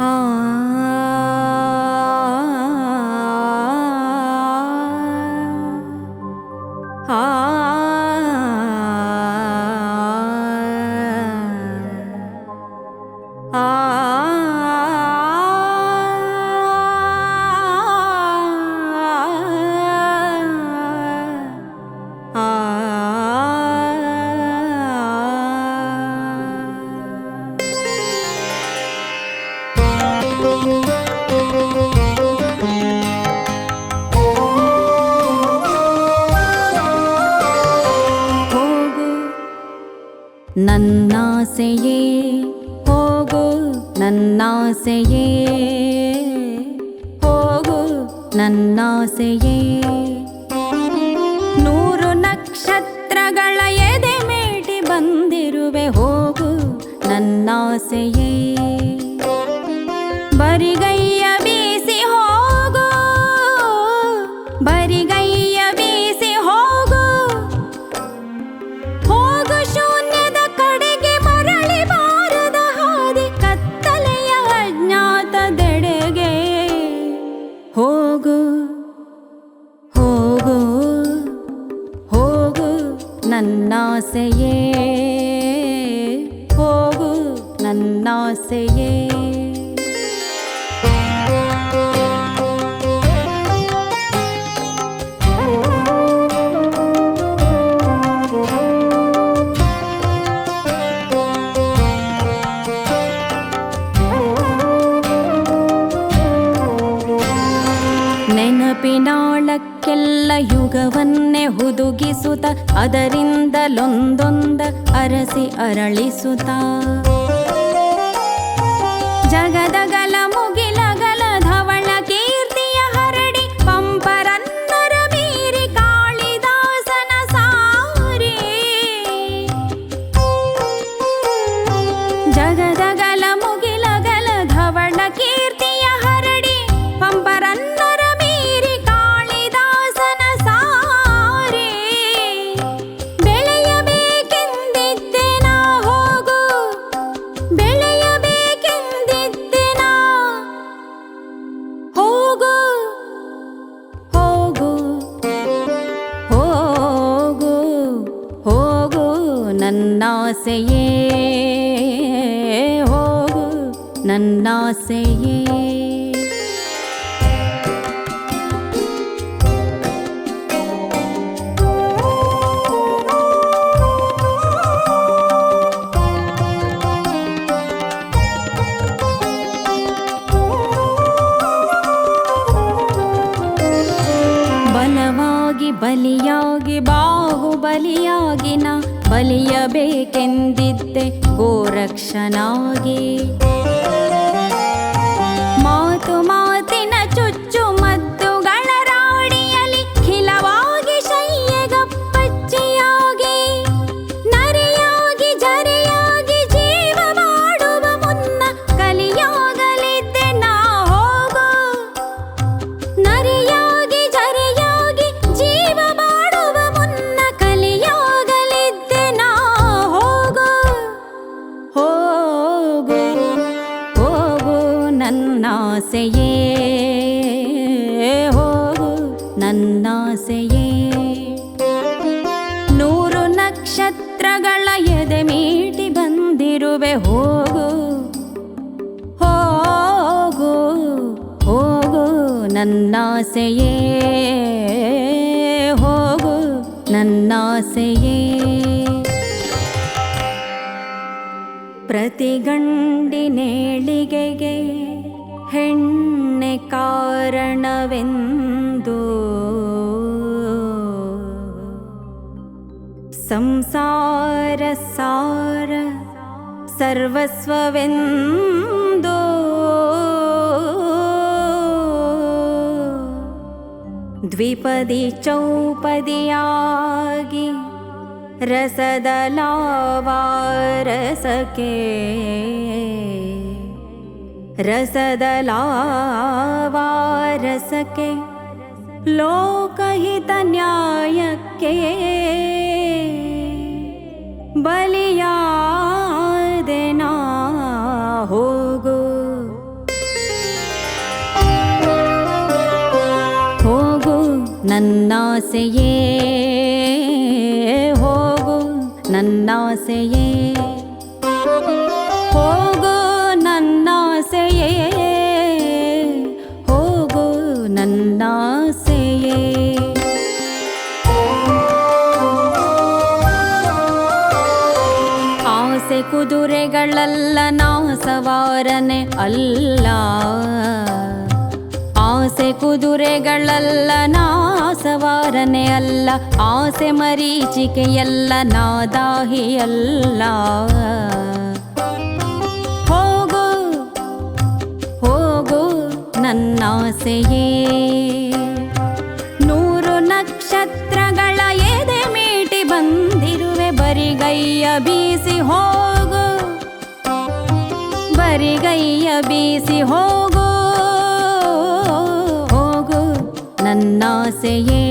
ஆ ನನ್ನಾಸೆಯೇ ಹೋಗು ನನ್ನಾಸೆಯೇ ಹೋಗು ನನ್ನಾಸೆಯೇ. ನನ್ನಾಸೆಯೇ ಹೋಗು ನನ್ನಾಸೆಯೇ ನೆನಪಿನಾಳಕ್ಕೆಲ್ಲ ಯುಗವನ್ನೇ ಹುದುಗಿಸುತ್ತ ಅದರಿಂದಲೊಂದೊಂದ ಅರಸಿ ಅರಳಿಸುತ್ತ. ಜಗದಗಲ ನನ್ನಾಸೆಯೇ ಹೋಗು ನನ್ನಾಸೆಯೇ. ಬಲವಾಗಿ ಬಲಿಯಾಗಿ ಬಾಹುಬಲಿಯಾಗಿ ನಾ ಬಲಿಯಬೇಕೆಂದಿದ್ದೆ ಗೋರಕ್ಷನಾಗಿ. ಬಂದಿರುವೆ ಹೋಗು ಹೋಗು ಹೋಗು ನನ್ನಾಸೆಯೇ ಹೋಗು ನನ್ನಾಸೆಯೇ ಪ್ರತಿ ಗಂಡಿನೇಳಿಗೆಗೆ ಹೆಣ್ಣೆ ಕಾರಣವೆಂದು सर्वस्ववेन्दो द्विपदि चौपदियागि रसदलावारसके। रसदलावारसके। लोकहितन्यायके। बलिया ನನ್ನಾಸೆಯೇ ಹೋಗು ನನ್ನಾಸೆಯೇ. ಹೋಗು ನನ್ನಾಸೆಯೇ ಹೋಗು ನನ್ನಾಸೆಯೇ. ಆಸೆ ಕುದುರೆಗಳಲ್ಲ ನಾ ಸವಾರನೆ ಅಲ್ಲ. ಆಸೆ ಕುದುರೆಗಳಲ್ಲ ನಾ ಸವಾರನೆ ಅಲ್ಲ, ಆಸೆ ಮರೀಚಿಕೆಯಲ್ಲ ನಾ ದಾಹಿಯಲ್ಲ ಹೋಗು ಹೋಗು ನನ್ನಾಸೆಯೇ. ನೂರು ನಕ್ಷತ್ರಗಳ ಎದೆ ಮೀಟಿ ಬಂದಿರುವೆ, ಬರಿಗೈಯ ಬೀಸಿ ಹೋಗು, ಬರಿಗೈಯ ಬೀಸಿ ಹೋಗು ஆசையே